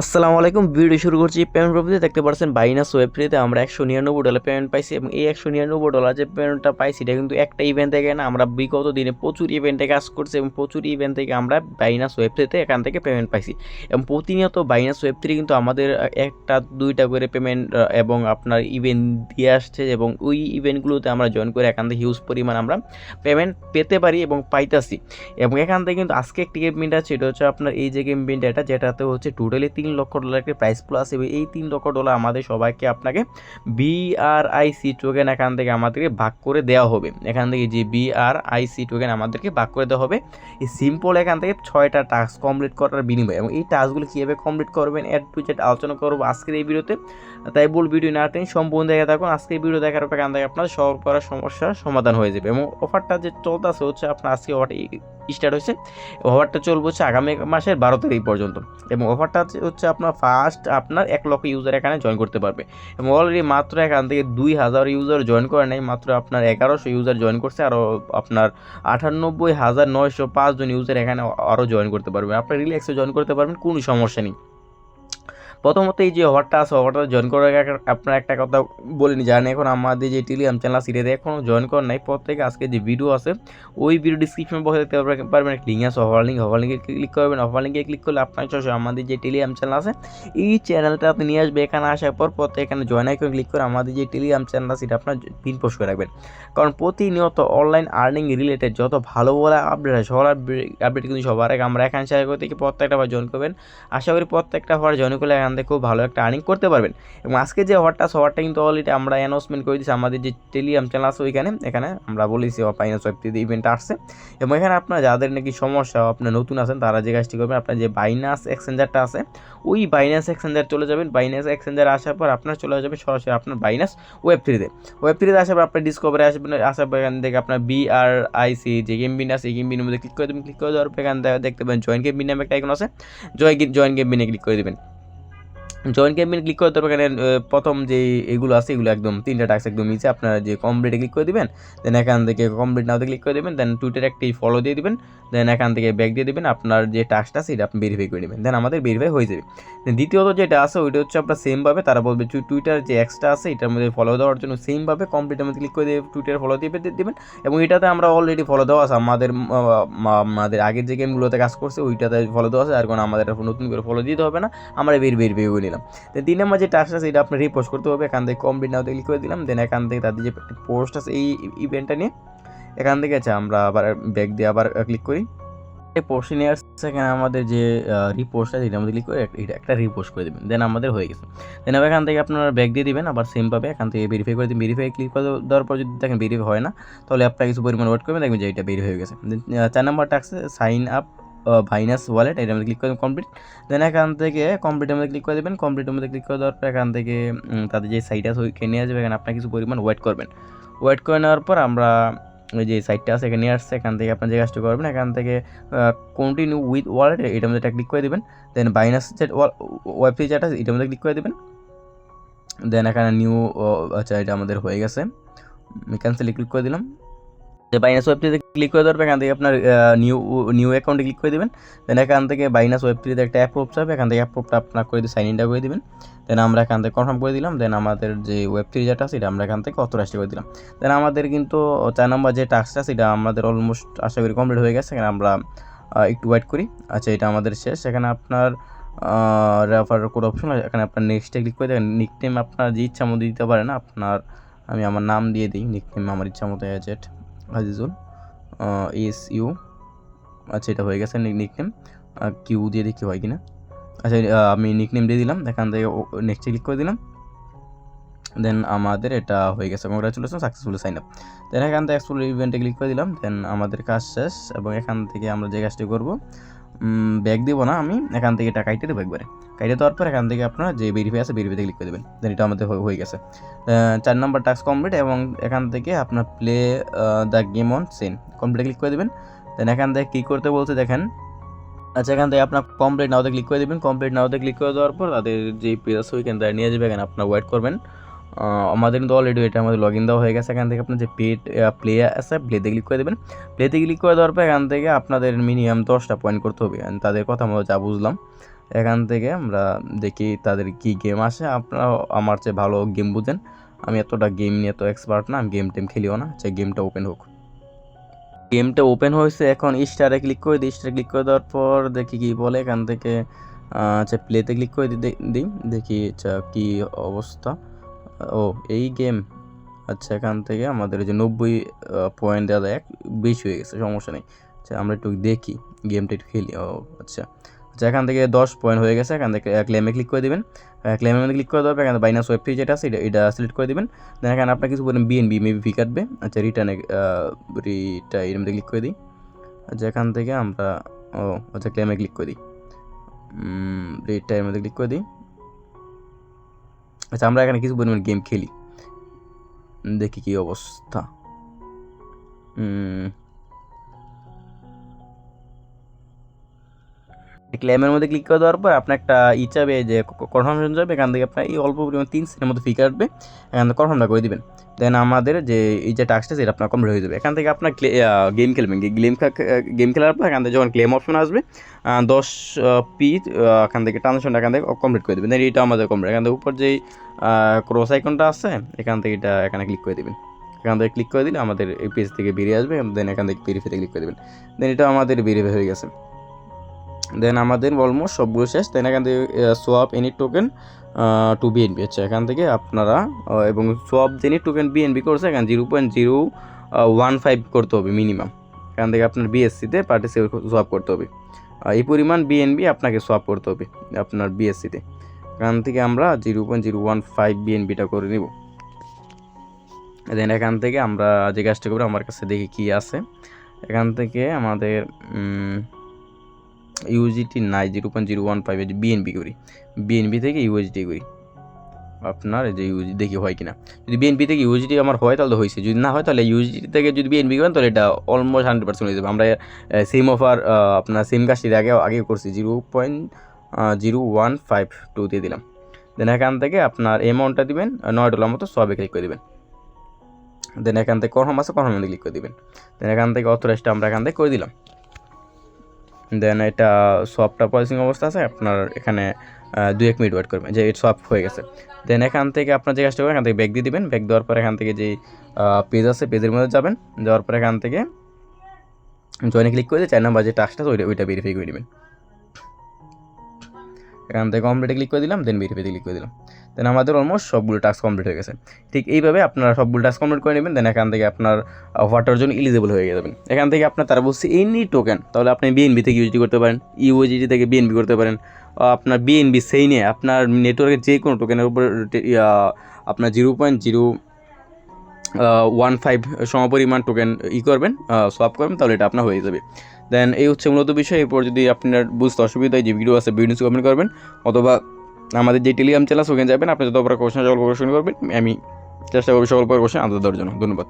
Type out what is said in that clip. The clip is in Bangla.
আসসালামু আলাইকুম, ভিডিও শুরু করছি পেমেন্ট প্রফিতে দেখতে পাচ্ছেন বাইনাস ওয়েব ফ্রিতে আমরা একশো নিরানব্বই ডলার পেমেন্ট পাইছি এবং এই একশো নিরানব্বই ডলার যে পেমেন্টটা পাইছি, এটা কিন্তু একটা ইভেন্ট থেকে না, আমরা বিগত দিনে প্রচুর ইভেন্টে কাজ করছি এবং প্রচুর ইভেন্ট থেকে আমরা বাইনাস ওয়েব ফ্রিতে এখান থেকে পেমেন্ট পাইছি। এবং প্রতিনিয়ত বাইনাস ওয়েব থ্রি কিন্তু আমাদের একটা, দুইটা করে পেমেন্ট এবং আপনার ইভেন্ট দিয়ে আসছে এবং ওই ইভেন্টগুলোতে আমরা জয়েন করে এখান থেকে হিউজ পরিমাণ আমরা পেমেন্ট পেতে পারি এবং পাইতাছি। এবং এখান থেকে কিন্তু আজকে একটি গেমবিনটা আছে, এটা হচ্ছে আপনার এই যে গেমবিনটা এটা যেটাতে হচ্ছে টোটালি তিন লক্ষ ডলার একটি প্রাইস প্লাস এবং এই তিন লক্ষ ডলার আমাদের সবাইকে আপনাকে বিআরআইসি টোকেন এখান থেকে আমাদেরকে ভাগ করে দেওয়া হবে। এখান থেকে যে বিআরআইসি টোকেন আমাদেরকে ভাগ করে দেওয়া হবে। এই সিম্পল এখান থেকে ছয়টা টাস্ক কমপ্লিট করার বিনিময়ে। এবং এই টাস্কগুলো কীভাবে কমপ্লিট করবেন এড টু জেড আলোচনা করব আজকের এই ভিডিওতে। তাই বল ভিডিও না টেন সম্পূর্ণ দেখে থাকুন। আজকে ভিডিও দেখার পর এখান থেকে আপনার সব সমস্যার সমাধান হয়ে যাবে। এবং অফারটা যে চলতেছে হচ্ছে আপনার আজকে অফারটা স্টার্ট হয়েছে। অফারটা চলবে হচ্ছে আগামী মাসের বারো তারিখ পর্যন্ত। এবং অফারটা হচ্ছে আপনার ফার্স্ট আপনার এক লক্ষ ইউজার এখানে জয়েন করতে পারবে। এবং অলরেডি মাত্র এখান থেকে দুই হাজার ইউজার জয়েন করে নেয় মাত্র আপনার এগারোশো ইউজার জয়েন করছে আরও আপনার আটানব্বই হাজার নয়শো পাঁচজন ইউজার এখানে আরও জয়েন করতে পারবেন আপনার রিল্যাক্সে জয়েন করতে পারবেন, কোনো সমস্যা নেই। প্রথমত এই যে অফারটা আছে অফারটা জয়েন করার আগে আপনার একটা কথা বলিনি, জানেন এখন আমাদের যে টেলিগ্রাম চ্যানেল আছে এটাতে এখনও জয়েন করার নাই। প্রত্যেকে আজকে যে ভিডিও আছে, ওই ভিডিও ডিসক্রিপশন বক্সে দেখতে পারবেন একটা লিঙ্ক আছে অফার লিঙ্ক অফার লিঙ্কে ক্লিক করবেন। অফার লিঙ্কে ক্লিক করলে আপনার সরাসরি আমাদের যে টেলিগ্রাম চ্যানেল আছে, এই চ্যানেলটা আপনি নিয়ে আসবে এখানে আসার পর প্রত্যেক এখানে জয়েন আইকন ক্লিক করে আমাদের যে টেলিগ্রাম চ্যানেল আছে এটা আপনার পিন পোস্ট করে রাখবেন। কারণ প্রতিনিয়ত অনলাইন আর্নিং রিলেটেড যত ভালো ভালো আপডেট হয় সবার আপডেট কিন্তু সবার আগে আমরা এখানে শেয়ার করে থেকে প্রত্যেকটা বার জয়েন করবেন। আশা করি প্রত্যেকটা বার জয়েন করলে থেকে খুব ভালো একটা আর্নিং করতে পারবেন। এবং আজকে যে অফারটা সফারটা কিন্তু অলরেডি আমরা অ্যানাউন্সমেন্ট করে দিচ্ছি আমাদের যে টেলিগ্রাম চ্যানেল আছে ওইখানে, এখানে আমরা বলেছি ফাইন্যান্স ওয়েবটিতে ইভেন্ট আসছে। এবং এখানে আপনার যাদের নাকি সমস্যা আপনার নতুন আছেন, তারা যে কাজটি করবেন, আপনার যে বাইনাস এক্সচেঞ্জারটা আছে, ওই বাইনাস এক্সচেঞ্জার চলে যাবেন। বাইনাস এক্সচেঞ্জার আসার পর আপনার চলে যাবে সরাসরি আপনার বাইনাস ওয়েব থ্রিতে ওয়েব থ্রিতে আসার পর আপনার ডিসকভারে আসবেন, আসার পর এখান থেকে আপনার বিআরআইসি যে গেম বিন আছে, এই গেম বিনের মধ্যে ক্লিক করে দেবেন। ক্লিক করে দেওয়ার পর এখান থেকে দেখতে পাবেন জয়েন গেম বিন নামে একটা আইকন আছে। জয় জয়েন গেম বিনে ক্লিক করে দেবেন। জয়েন ক্যাম্পেইন ক্লিক করতে হবে এখানে প্রথম যে এগুলো আছে, এগুলো একদম তিনটা টাস্ক একদম নিচে আপনারা যে কমপ্লিটে ক্লিক করে দিবেন দেন এখান থেকে কমপ্লিট নাওতে ক্লিক করে দেবেন দেন টুইটার একটি ফলো দিয়ে দিবেন দেন এখান থেকে ব্যাক দিয়ে দিবেন। আপনার যে টাস্কটা সেটা আপনি ভেরিফাই করে নেবেন। দেন আমাদের ভেরিফাই হয়ে যাবে। দেন দ্বিতীয়ত যেটা আছে, ওইটা হচ্ছে আপনার সেমভাবে তারা বলবে টুইটার যে এক্সট্রা আছে, এটার মধ্যে ফলো দেওয়ার জন্য সেমভাবে কমপ্লিটের মধ্যে ক্লিক করে দিয়ে টুইটার ফলো দিয়ে দেবেন। এবং এটাতে আমরা অলরেডি ফলো দেওয়া আছে। আমাদের আমাদের আগের যে গেমগুলোতে কাজ করছে, ওইটাতে ফলো দেওয়া আছে। আর কোনো আমাদের নতুন করে ফলো দিতে হবে না। আমরা বের ভেরিফাই করে নিলাম দেন তিন নম্বর যে টাস্ক আছে, এটা আপনার রিপোস্ট করতে হবে। এখান থেকে কমপ্লিট নাও ক্লিক করে দিলাম। দেন এখান থেকে তাদের যে পোস্ট আছে, এই ইভেন্টটা নিয়ে, এখান থেকে আছে আমরা আবার ব্যাক দিয়ে আবার ক্লিক করি। এই পোস্টে নিয়ে আসছে, এখানে আমাদের যে রিপোস্ট আছে মধ্যে ক্লিক করে এটা একটা রিপোস্ট করে দেবেন। দেন আমাদের হয়ে গেছে। দেন আবার এখান থেকে আপনারা ব্যাক দিয়ে দিবেন, আবার সেম পাবে এখান থেকে ভেরিফাই করে দিন ভেরিফাই ক্লিক করে দেওয়ার পর যদি দেখেন ভেরিফাই হয় না, তাহলে আপনার কিছু পরিমাণ ওয়েট করবেন, দেখবেন যে এটা ভেরিফাই হয়ে গেছে। দেন চার নাম্বারটা আছে সাইন আপ ভাইনাস ওয়ালেট এটার মধ্যে ক্লিক করে কমপ্লিট দেন এখান থেকে কমপ্লিটের মধ্যে ক্লিক করে দেবেন কমপ্লিটের মধ্যে ক্লিক করে দেওয়ার পর এখান থেকে তাদের যে সাইট আছে ওইখানে নিয়ে আসবে। এখানে আপনার কিছু পরিমাণ ওয়েট করবেন। ওয়েট করে নেওয়ার পর আমরা ওই যে সাইটটা আছে, এখানে নিয়ে আসছে। এখান থেকে আপনার যে কাজটা করবেন, এখান থেকে কন্টিনিউ উইথ ওয়ালেট এটার মধ্যে ক্লিক করে দেবেন। দেন বাইনাস যে ওয়েব যেটা এটার মধ্যে ক্লিক করে দেবেন। দেন এখানে নিউ আচ্ছা এটা আমাদের হয়ে গেছে। ক্যান্সেলে ক্লিক করে দিলাম। যে বাইনাস ওয়েবটিতে ক্লিক করে দেওয়ার পর এখান থেকে আপনার নিউ নিউ অ্যাকাউন্টে ক্লিক করে দেবেন। দেন এখান থেকে বাইনাস ওয়েব ওয়েবটিতে একটা অ্যাপ অ্যাপ্রুভ চাবে, এখান থেকে অ্যাপ্রুভটা আপনার করে দিয়ে সাইন ইনটা করে দেবেন। দেন আমরা এখান থেকে কনফার্ম করে দিলাম দেন আমাদের যে ওয়েব থ্রি যেটা এটা আমরা এখান থেকে অথরাইজ করে দিলাম। দেন আমাদের কিন্তু চার নম্বর যে টাস্কটা সেটা আমাদের অলমোস্ট আশা করি কমপ্লিট হয়ে গেছে আমরা একটু ওয়েট করি। আচ্ছা এটা আমাদের শেষ। এখানে আপনার রেফার কোড অপশন এখানে আপনার নেক্সটে ক্লিক করে দেবেন। নিক নেম আপনার যে ইচ্ছা মতো দিতে পারেন, আপনার, আমি আমার নাম দিয়ে দিই নিক নেম আমার ইচ্ছা মতো এজেট আজিজুল এস ইউ আচ্ছা এটা হয়ে গেছে নিকনেম কিউ দিয়ে দেখি হয় কি না আচ্ছা আমি নিকনেম দিয়ে দিলাম এখান থেকে নেক্সটে ক্লিক করে দিলাম। দেন আমাদের এটা হয়ে গেছে congratulation successful sign up then এখান থেকে অ্যাকচুয়ালি ইভেন্টে ক্লিক করে দিলাম দেন আমাদের কাজ শেষ, এবং এখান থেকে আমরা যে কাজটি করব ব্যাগ দিব না আমি, এখান থেকে এটা কাইটে দেবো একবারে। কাইটে দেওয়ার পর এখান থেকে আপনারা যে ভেরিফাই আছে ভেরিফাইতে ক্লিক করে দেবেন। দেন এটা আমাদের হয়ে গেছে। চার নম্বর টাস্ক কমপ্লিট এবং এখান থেকে আপনার প্লে দ্য গেম অন সেন কমপ্লিটে ক্লিক করে দেবেন। দেন এখান থেকে কী করতে বলছে দেখেন। আচ্ছা এখান থেকে আপনার কমপ্লিট নাওতে ক্লিক করে দেবেন। কমপ্লিট নাওতে ক্লিক করে দেওয়ার পর তাদের যে পেজ আছে ওইখান থেকে নিয়ে যাবে এখানে আপনার ওয়েট করবেন। আমাদের কিন্তু অলরেডি এটা আমাদের লগ ইন দেওয়া হয়ে গেছে। এখান থেকে আপনার যে পেড প্লে আছে প্লেতে ক্লিক করে দেবেন। প্লেতে ক্লিক করে দেওয়ার পর এখান থেকে আপনাদের মিনিমাম দশটা পয়েন্ট করতে হবে। তাদের কথা মতো যা বুঝলাম। এখান থেকে আমরা দেখি তাদের কি গেম আসে। আপনারা আমার চেয়ে ভালো গেম বুঝেন। আমি এতটা গেম নিয়ে তো এক্সপার্ট না। আমি গেম টেম খেলিও না। চাই গেমটা ওপেন হোক। গেমটা ওপেন হয়েছে এখন স্টারে ক্লিক করে দিই। স্টারে ক্লিক করে দেওয়ার পর দেখি কি বলে। এখান থেকে আচ্ছা প্লেতে ক্লিক করে দিই। দেখি আচ্ছা কি অবস্থা। ও, এই গেম আচ্ছা এখান থেকে আমাদের যে নব্বই পয়েন্ট দেওয়া এক বেশি হয়ে গেছে, সমস্যা নেই। আচ্ছা আমরা একটু দেখি গেমটা একটু খেলি। ও আচ্ছা। আচ্ছা এখান থেকে দশ পয়েন্ট হয়ে গেছে, এখান থেকে ক্লেমে ক্লিক করে দেবেন। ক্লেমে ক্লিক করে পর এখানে বাইনাস ওয়েব ফ্রি যেটা আছে, এটা এটা সিলেক্ট করে দেবেন। দেন এখানে আপনার কিছু বলেন বিএনবি মেবি ফি কাটবে। আচ্ছা রিটার্নে রিটা এর মধ্যে ক্লিক করে দিই। আচ্ছা এখান থেকে আমরা, ও আচ্ছা ক্লেমে ক্লিক করে দিই। রিটা এর মধ্যে ক্লিক করে দিই। আচ্ছা আমরা এখানে কিছু পরিমাণ গেম খেলি। দেখি কি অবস্থা। ক্লেমের মধ্যে ক্লিক করে দেওয়ার পর আপনার একটা ই চাবে যে কনফার্মেশন যাবে এখান থেকে আপনার এই অল্প পরিমাণ তিন সেকেন্ডের মধ্যে ফি কাটবে। এখান থেকে কনফার্মটা করে দিবেন। দেন আমাদের যে এই যে টাস্কটা সেটা আপনার কমপ্লিট হয়ে যাবে। এখান থেকে আপনার গেম খেলবেন। গেম গেম খেলার পর এখান থেকে যখন ক্লেম অপশন আসবে দশ পি এখান থেকে ট্রানজাকশনটা এখান থেকে কমপ্লিট করে দেবেন। দেন এটা আমাদের কমপ্লিট এখান থেকে উপর যেই ক্রস আইকনটা আছে, এখান থেকে এটা এখানে ক্লিক করে দেবেন। এখান থেকে ক্লিক করে দিলে আমাদের এই পেজ থেকে বেরিয়ে আসবে দেন এখান থেকে ভেরিফাইতে ক্লিক করে দেবেন। দেন এটা আমাদের ভেরিফাই হয়ে গেছে। দেন আমাদের অলমোস্ট সবগুলো শেষ। দেন এখান থেকে swap any token to BNB হচ্ছে। এখান থেকে আপনারা এবং সোয়াপ যেনি টোকেন বিএনবি করছে, এখানে zero point zero one five করতে হবে মিনিমাম এখান থেকে আপনার বিএসসিতে পার্টিসিপেট সোয়াপ করতে হবে। এই পরিমাণ বিএনবি আপনাকে সোয়াপ করতে হবে, আপনার বিএসসিতে এখান থেকে আমরা zero point zero one five বিএনবিটা করে নিব। দেন এখান থেকে আমরা যে কাজটা করব, আমার কাছে দেখি কি আছে। এখান থেকে আমাদের ইউজিটি নাই zero point zero one five BNB করি। বিএনপি থেকে ইউএসডি করি। আপনার যে ইউজি দেখি হয় কিনা। যদি বিএনপি থেকে ইউজিটি আমার হয়, তাহলে হয়েছে যদি না হয়, তাহলে ইউজিটি থেকে যদি বিএনপি করেন, তাহলে এটা অলমোস্ট হান্ড্রেড পার্সেন্ট হয়ে যাবে। আমরা সেম অফার আপনার সেম কাজটি আগে আগে করছি। Zero point zero one five two দিয়ে দিলাম। দেন এখান থেকে আপনার অ্যামাউন্টটা দিবেন, নয় ডলার মতো সবে ক্লিক করে দিবেন। দেন এখান থেকে কনফার্ম আছে কনফার্ম ক্লিক করে দিবেন। দেন এখান থেকে অথরাইজটা আমরা এখান থেকে করে দিলাম। দেন এটা সফটটা প্রসেসিং অবস্থা আছে, আপনার এখানে দু এক মিনিট ওয়েট করবেন, যে এটা সফট হয়ে গেছে। দেন এখান থেকে আপনার যে কাজটা করবেন, এখান থেকে ব্যাগ দিয়ে দিবেন ব্যাগ দেওয়ার পর এখান থেকে যে পেজ আছে পেজের মধ্যে যাবেন যাওয়ার পর এখান থেকে জয়েনে ক্লিক করে চার নাম্বার যে টাস্কটা ওইটা ওইটা ভেরিফাই করে দিবেন। এখান থেকে কমপ্লিটে ক্লিক করে দিলাম দেন ভেরিফাইতে ক্লিক করে দিলাম। দেন আমাদের অলমোস্ট সবগুলো টাস্ক কমপ্লিট হয়ে গেছে। ঠিক এইভাবে আপনারা সবগুলো টাস্ক কমপ্লিট করে নেবেন দেন এখান থেকে আপনার ওয়াটার জন্য ইলিজিবল হয়ে যাবেন। এখান থেকে আপনার তারা বলছে এনি টোকেন তাহলে আপনি বিএনবি থেকে ইউজিটি করতে পারেন ইউজিটি থেকে বিএনবি করতে পারেন আপনার বিএনবি সেই নিয়ে আপনার নেটওয়ার্কের যে কোনো টোকেনের উপর আপনার zero point zero one five সমপরিমাণ টোকেন ই করবেন সোয়াপ করবেন, তাহলে এটা আপনার হয়ে যাবে। দেন এই হচ্ছে মূলত বিষয়। এরপর যদি আপনার বুঝতে অসুবিধা হয় যে ভিডিও আছে ভিডিও কমেন্ট করবেন, অথবা আমাদের যে টেলিগ্রাম চ্যানেল ওখানে যাবেন আপনি যত প্রকার কোশ্চেন সকল কোশ্চেন করবেন, আমি চেষ্টা করব সকল প্রকার কোশ্চেন আনতে দেওয়ার জন্য। ধন্যবাদ।